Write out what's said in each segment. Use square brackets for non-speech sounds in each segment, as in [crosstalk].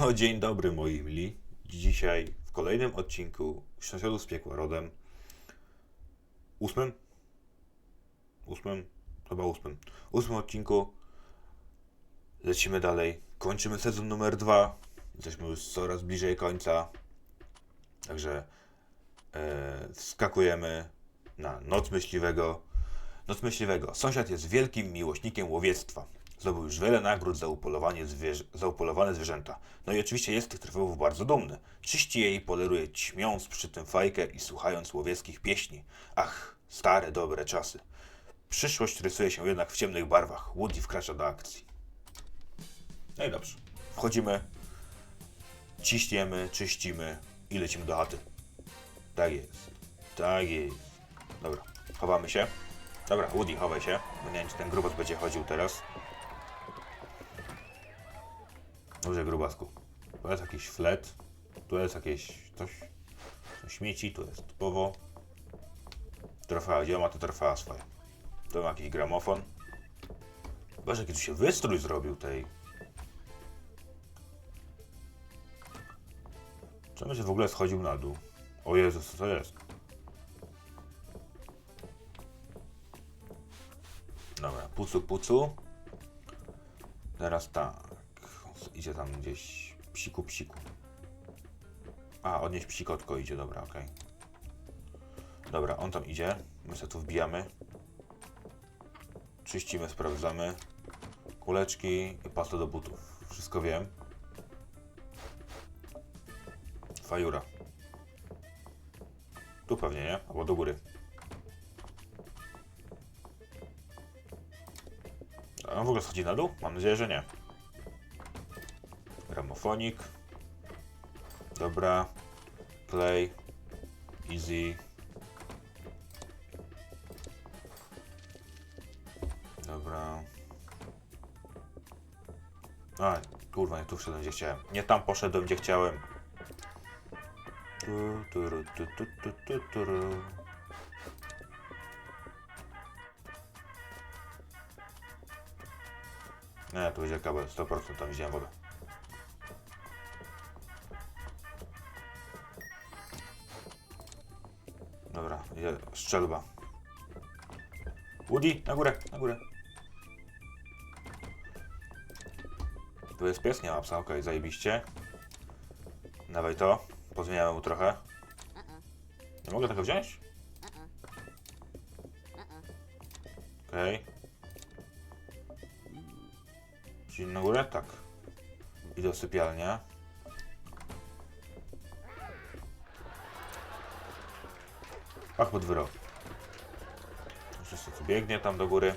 No, dzień dobry moi mili. Dzisiaj w kolejnym odcinku Sąsiadów z piekła rodem. Ósmym? Ósmym? Chyba ósmym. Ósmym odcinku lecimy dalej. Kończymy sezon numer dwa. Jesteśmy już coraz bliżej końca. Także e, wskakujemy na Noc Myśliwego. Noc Myśliwego. Sąsiad jest wielkim miłośnikiem łowiectwa. Zdobył już wiele nagród za, zwierzę, za upolowane zwierzęta. No i oczywiście jest tych trofeów bardzo dumny. Czyści je i poleruje ćmiąc przy tym fajkę i słuchając łowieckich pieśni. Ach, stare, dobre czasy. Przyszłość rysuje się jednak w ciemnych barwach. Woody wkracza do akcji. No i dobrze. Wchodzimy, ciśniemy, czyścimy i lecimy do chaty. Tak jest. Tak jest. Dobra, chowamy się. Dobra, Woody, chowaj się, bo nie wiem, czy ten grubas będzie chodził teraz. Dobrze, grubasku. Tu jest jakiś flet, tu jest jakieś coś, coś śmieci, tu jest typowo. Trofea, gdzie ma te trofea swoje? Tu ma jakiś gramofon. Boże, jaki tu się wystrój zrobił tej. Czemu się w ogóle schodził na dół? O Jezus, co to jest? Dobra, pucu, pucu. Teraz tak. Idzie tam gdzieś psiku, psiku. A, odnieść psikotko idzie, dobra, okej. Dobra, on tam idzie. My sobie tu wbijamy. Czyścimy, sprawdzamy. Kuleczki i pasta do butów. Wszystko wiem. Fajura. Tu pewnie, nie? Albo do góry. A on w ogóle schodzi na dół? Mam nadzieję, że nie. Gramofonik. Dobra. Play. Easy. Dobra. A, kurwa, nie tu wszedłem, gdzie chciałem. Nie tam poszedłem, gdzie chciałem. Tu, turu, tu, tu, tu, tu, turu. Nie, tu będzie kabel, 100% tam widziałem wodę. Strzelba. Woody, na górę, na górę. Tu jest pies, nie ma psa, okej, zajebiście. Dawaj to, pozmieniamy mu trochę. Nie mogę tego wziąć? Okej. Czyli na górę? Tak. I do sypialnia. Ach, pod wyrok. Wszyscy tu biegnie tam do góry.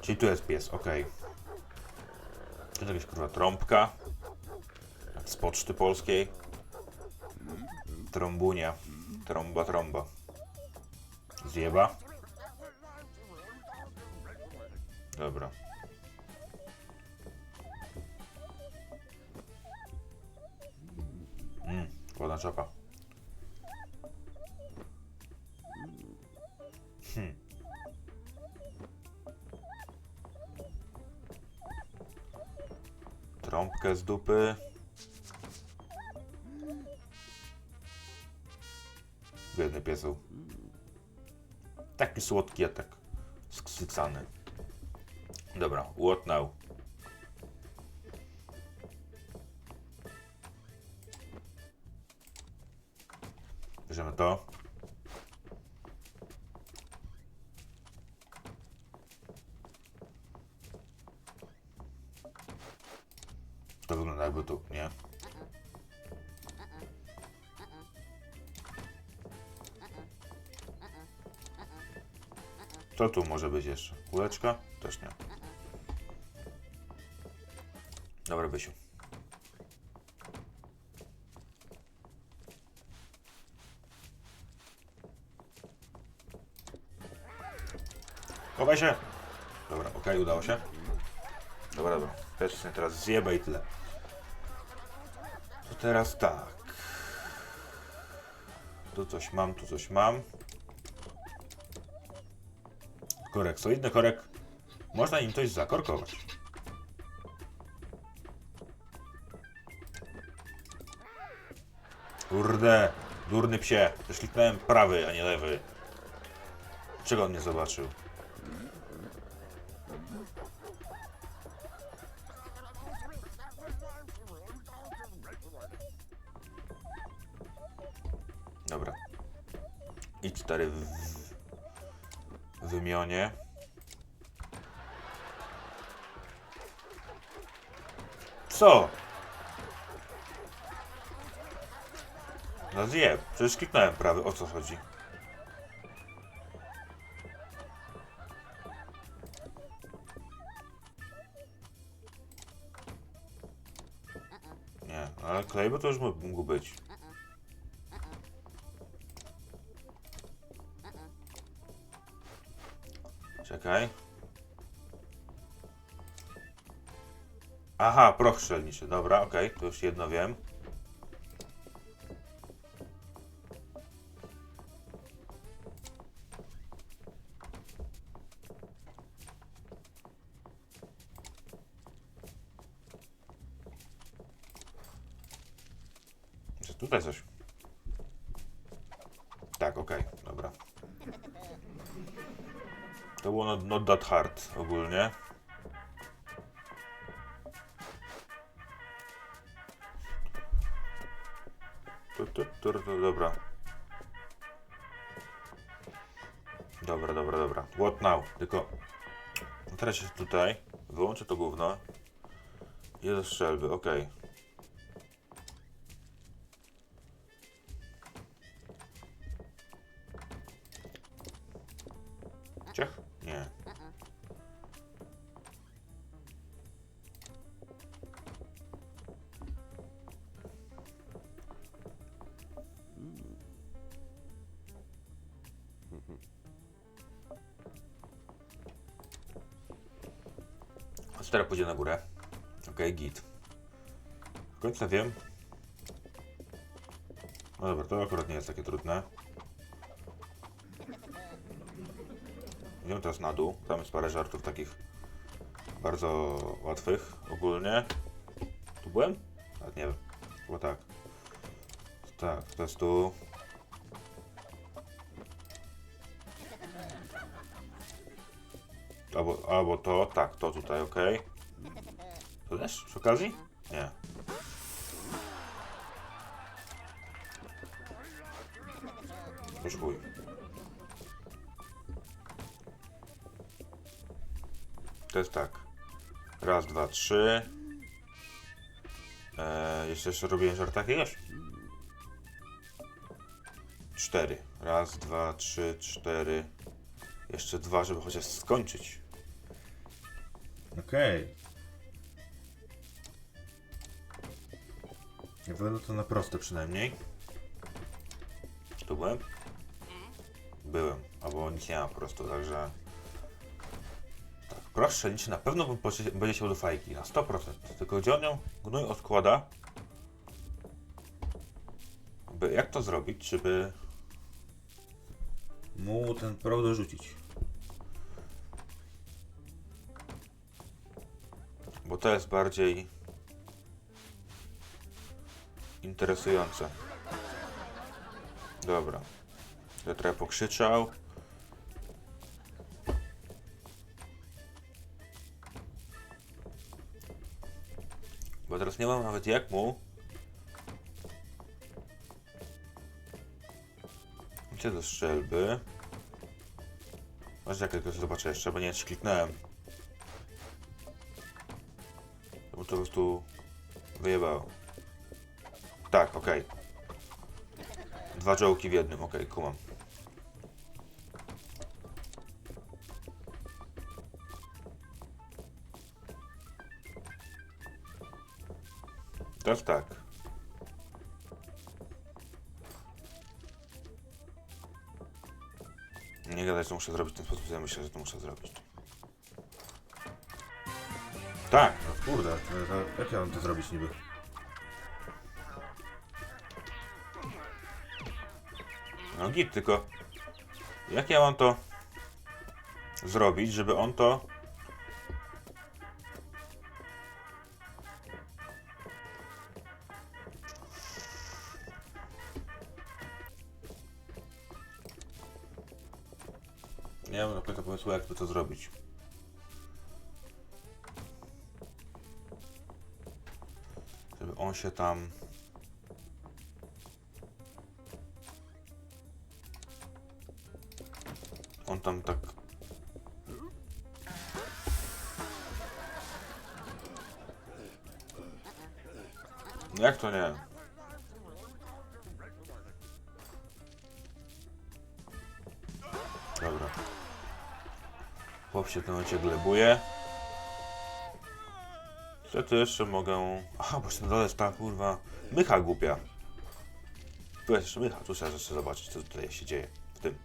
Czyli tu jest pies, ok. Tu jest jakaś kurwa trąbka. Jak z poczty polskiej. Trąbunia. Trąba, trąba. Zjeba. Dobra. Mm, ładna czapa. Hmm. Trąbkę z dupy. Biedny pieseł. Taki słodki, a tak sksycany. Dobra, what now? Bierzemy to. Wygląda jakby tu, nie? Co tu może być jeszcze? Kuleczka? Też nie. Dobra, Bysiu. Chowaj się! Dobra, okej, udało się. Dobra, dobra. Też teraz zjebę i tyle. To teraz tak. Tu coś mam, tu coś mam. Korek, solidny korek. Można im coś zakorkować. Kurde, durny psie. Prześlipnąłem prawy, a nie lewy. Czego on nie zobaczył? Kliknąłem prawy, o co chodzi? Nie, ale klej, bo to już mógł być. Czekaj. Aha, proch strzelniczy, dobra, okej, to już jedno wiem. To było not, not that hard ogólnie. Tu, tu, dobra. Dobra, dobra, dobra. What now? Tylko teraz jest tutaj. Wyłączę to gówno. Do strzelby, okej. Ciech? 4 pójdzie na górę. Ok, git. Do końca wiem. No dobra, to akurat nie jest takie trudne. Idziemy teraz na dół. Tam jest parę żartów takich bardzo łatwych ogólnie. Tu byłem? Nawet nie wiem. Chyba tak. Tak, to jest tu. Albo, albo to, tak, to tutaj, ok. To też przy okazji? Nie. Chuj. To jest tak. Raz, dwa, trzy. Eee, jeszcze, jeszcze robiłem żart jakiegoś? Cztery. Raz, dwa, trzy, cztery. Jeszcze dwa, żeby chociaż skończyć. Okej. Nie wygląda to na proste przynajmniej. Tu byłem? Byłem, albo nic nie ma po prostu, także... Tak, proszę, nic na pewno będzie się do fajki, na 100%. Tylko gdzie on ją gnój odkłada? By, jak to zrobić, żeby mu ten prąd dorzucić? Bo to jest bardziej interesujące. Dobra. Ja trochę pokrzyczał. Bo teraz nie mam nawet jak mu. Gdzie do strzelby? Może jak go zobaczę jeszcze, bo nie kliknąłem. Bo to po prostu wyjebało. Tak, okej. Dwa jołki w jednym, okej, kumam. Teraz tak. Nie gadać, że muszę zrobić w ten sposób, ja myślę, że to muszę zrobić. Tak, Kurde, no, no, jak ja mam to zrobić niby? No git, tylko jak ja mam to zrobić, żeby on to Nie mam na pewno pomysłu, jak by to zrobić. On się tam... On tam tak... Jak to nie? Dobra. Chłop się momencie glebuje. Co tu jeszcze mogę... Aha, bo na dole ta kurwa... Mycha głupia. Tu jest jeszcze mycha, tu trzeba jeszcze zobaczyć, co tutaj się dzieje w tym.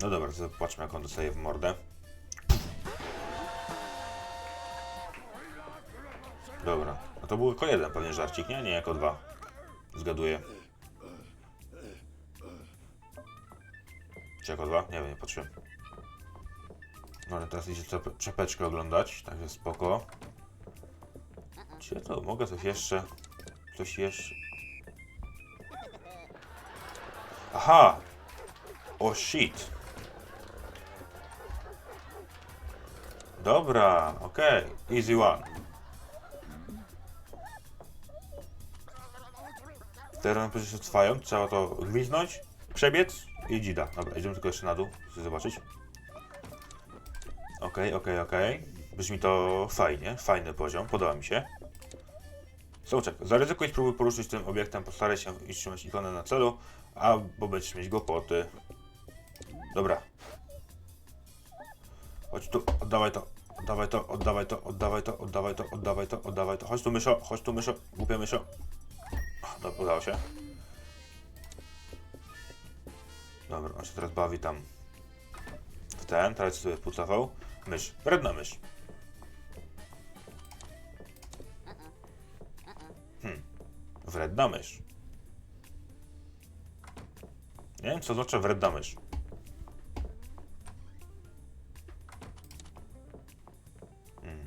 No dobra, to zobaczmy jak on dostaje w mordę. Dobra, a to był tylko jeden pewnie żarcik, nie? Nie jako dwa. Zgaduję. Czy jako dwa? Nie wiem, nie patrzyłem. No ale teraz idzie czep- czepeczkę oglądać, także spoko. Czy ja to mogę coś jeszcze? Coś jeszcze? Aha! O shit! Dobra, okej. Easy one. Teraz proces trwają, trzeba to gwiznąć, przebiec i dzida. Dobra, idziemy tylko jeszcze na dół, chcę zobaczyć. Okej, okej, okej. Brzmi to fajnie, fajny poziom, podoba mi się. Sołczek, zaryzykuj spróbuj poruszyć tym obiektem, postaraj się i trzymać ikonę na celu, albo będziesz mieć głupoty. Dobra. Chodź tu, oddawaj to, oddawaj to, oddawaj to, oddawaj to, oddawaj to, oddawaj to, oddawaj to. Chodź tu myszo, chodź tu myszo, głupia myszo. Dobra, udało się. Dobra, on się teraz bawi tam w ten, teraz sobie pucawał. Mysz, wredna mysz. Hmm, wredna mysz. Nie wiem, co znaczy wredna mysz. Hmm.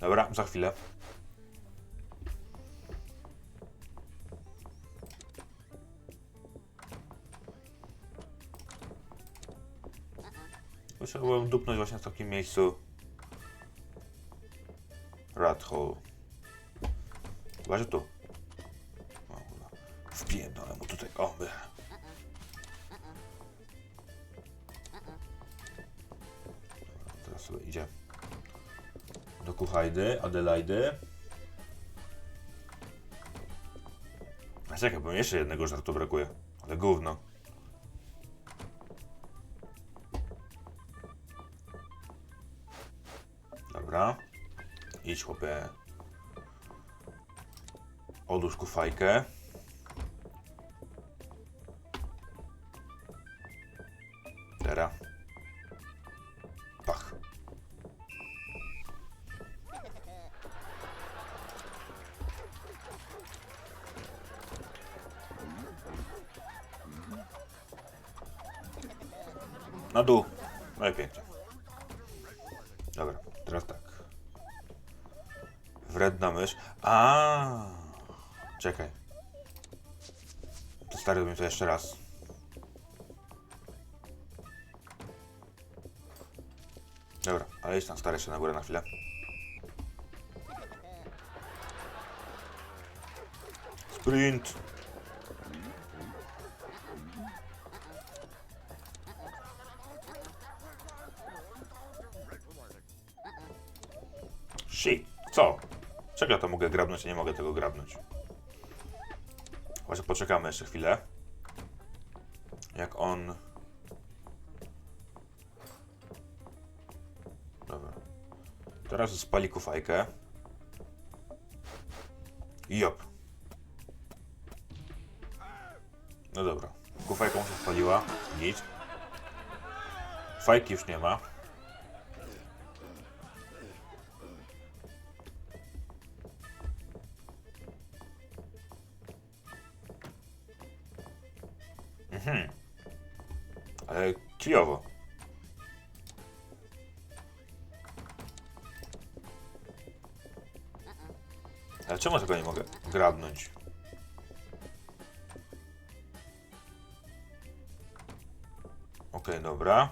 Dobra, za chwilę. Musiałbym dupnąć właśnie w takim miejscu. Rat hole. Chyba, że tu. Wpierdolę mu tutaj. O, by. Teraz sobie idzie do Kuchajdy, Adelaidy. A czekaj, bo jeszcze jednego żartu brakuje. Ale gówno. Dobra. Idź chłopie. Odłóż kufajkę. Teraz. Pach. Na dół. No. Wredna mysz. A, Czekaj. To stary to jeszcze raz. Dobra, ale idź tam stary jeszcze na górę na chwilę. Sprint. Shit. Co? Czego ja to mogę grabnąć, a nie mogę tego grabnąć? Może poczekamy jeszcze chwilę. Jak on... Dobra. Teraz spali kufajkę. Jop. No dobra. Kufajka mu się spaliła. Nic. Fajki już nie ma. Kijowo. Ale czemu tego nie mogę grabnąć? Okej, dobra.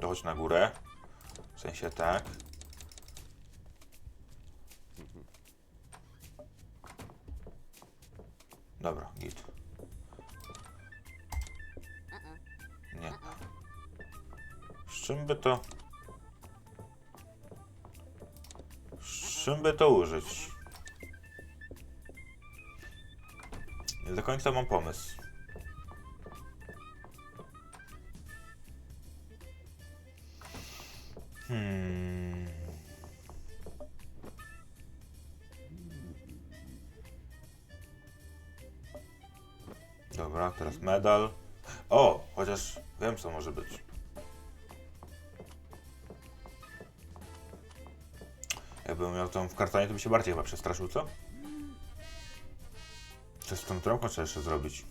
To chodź na górę. W sensie tak. By to... Z czym by to użyć? Nie do końca mam pomysł. Hmm. Dobra, teraz medal. O, chociaż wiem co może być. Tą w kartonie, to by się bardziej chyba przestraszył, co? Co z tą trąbką trzeba jeszcze zrobić?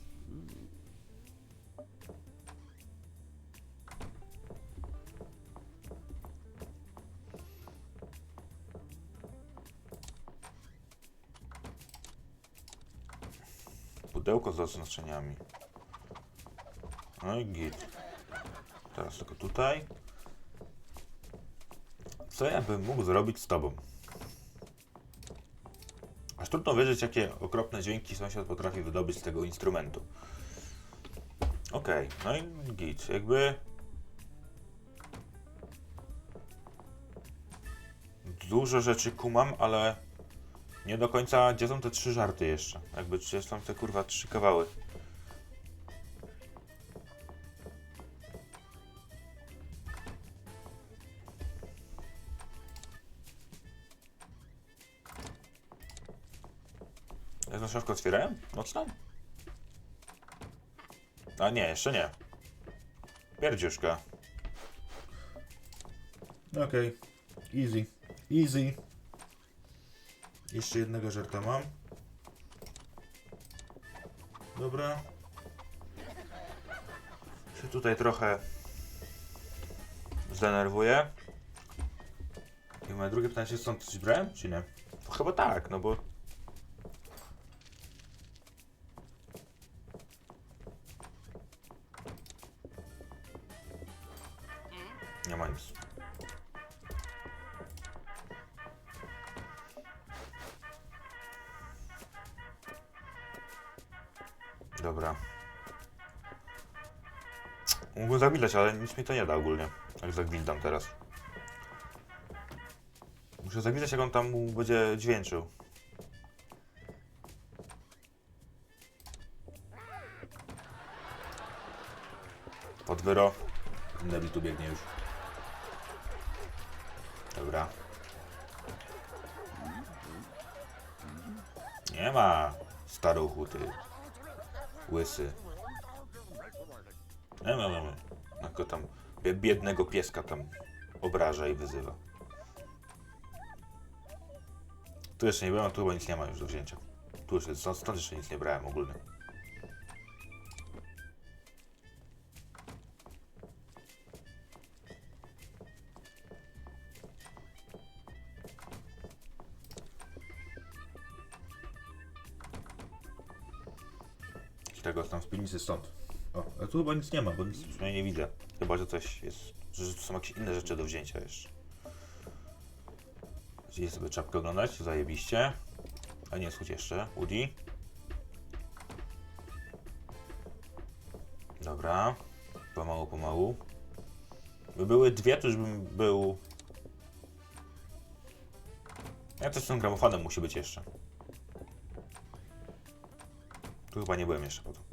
Pudełko z oznaczeniami. No i git. Teraz tylko tutaj. Co ja bym mógł zrobić z tobą? Trudno wierzyć, jakie okropne dźwięki sąsiad potrafi wydobyć z tego instrumentu. Okej, no i git. Jakby... Dużo rzeczy kumam, ale nie do końca gdzie są te trzy żarty jeszcze. Jakby gdzie są te kurwa trzy kawały. Ja tą szafkę otwierałem? Nocną? A nie, jeszcze nie. Pierdziuszka. Okej. Easy. Easy. Jeszcze jednego żarta mam. Dobra. Się tutaj trochę zdenerwuję. I moje drugie pytanie, czy stąd coś brałem, czy nie? Chyba tak, no bo Mógłbym zagwildać, ale nic mi to nie da ogólnie. Jak zagwildam teraz. Muszę zagwildać, jak on tam będzie dźwięczył. Podwyro. Nebi tu biegnie już. Dobra. Nie ma staruchu, ty. Łysy. Nie ma, nie ma. Tylko tam bie- biednego pieska tam obraża i wyzywa. Tu jeszcze nie byłem, tu chyba nic nie ma już do wzięcia. Tu jeszcze, stąd, jeszcze nic nie brałem ogólnie. Tego tam z piwnicy stąd. O, a tu chyba nic nie ma, bo nic przynajmniej nie widzę. Chyba, że coś jest, że tu są jakieś inne rzeczy do wzięcia jeszcze. Gdzieś sobie czapkę oglądać, zajebiście. A nie, słuchaj jeszcze, Woody. Dobra, pomału, pomału. By były dwie, to już bym był... Ja też z tym gramofonem musi być jeszcze. Tu chyba nie byłem jeszcze potem.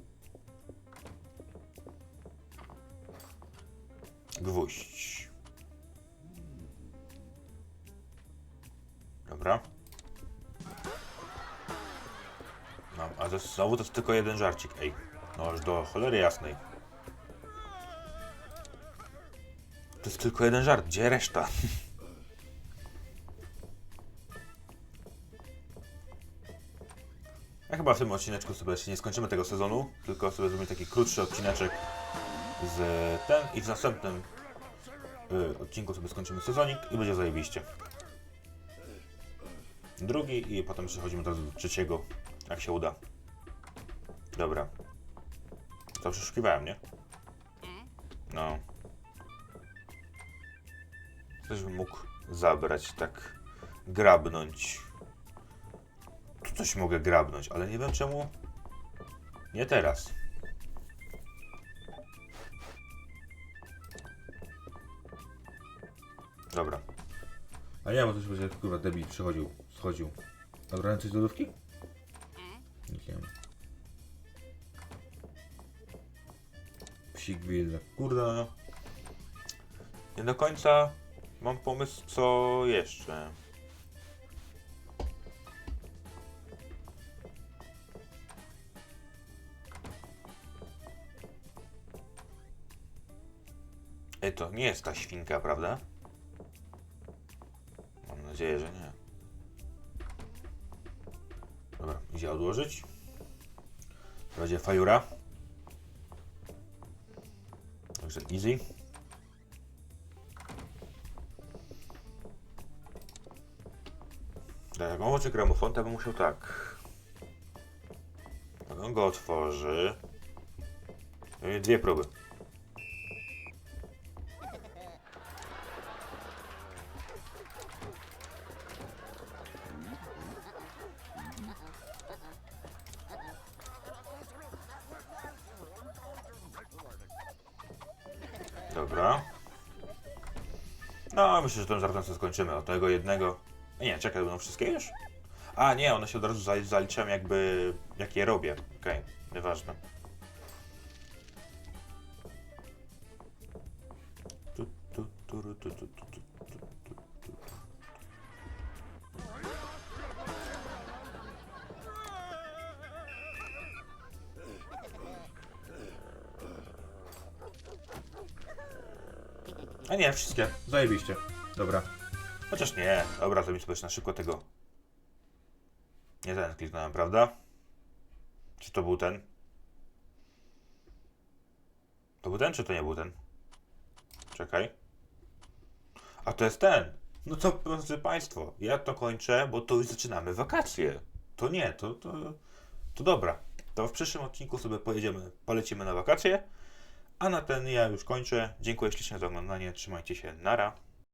Gwóźdź. Dobra. Mam, a to znowu to jest tylko jeden żarcik, ej. No aż do cholery jasnej. To jest tylko jeden żart, gdzie reszta? [laughs] Ja chyba w tym odcineczku sobie jeszcze nie skończymy tego sezonu, tylko sobie zrobimy taki krótszy odcineczek z ten i w następnym y, odcinku sobie skończymy sezonik i będzie zajebiście. Drugi i potem przechodzimy teraz do trzeciego, jak się uda. Dobra. To przeszukiwałem, nie? No. Coś bym mógł zabrać, tak grabnąć. Tu coś mogę grabnąć, ale nie wiem czemu. Nie teraz. Dobra. A nie, bo już będzie kurwa debil przychodził, schodził. Dobra, coś do lodówki? Nic nie ma. Psik. Kurde, no. Nie do końca mam pomysł, co jeszcze. Ej, to nie jest ta świnka, prawda? Nadzieję, że nie. Dobra, idzie odłożyć. Będzie fajura. Także easy. Tak, jak on włączy gramofon, to bym musiał tak. Jak on go otworzy. Mamy Dwie próby. No, myślę, że tym żartem sobie skończymy. Od tego jednego. Nie, czekaj, będą wszystkie już? A, nie, one się od razu zali- zaliczają jakby, jak je robię. Okej, nieważne. Tu, tu, tu, tu, tu, tu, A nie, wszystkie. Zajebiście. Dobra. Chociaż nie. Dobra, mi sobie na szybko tego. Nie ten kliknąłem, prawda? Czy to był ten? To był ten, czy to nie był ten? Czekaj. A to jest ten. No to, proszę Państwo, ja to kończę, bo to już zaczynamy wakacje. To nie, to, to, to dobra. To w przyszłym odcinku sobie pojedziemy, polecimy na wakacje. A na ten ja już kończę. Dziękuję ślicznie za oglądanie. Trzymajcie się. Nara.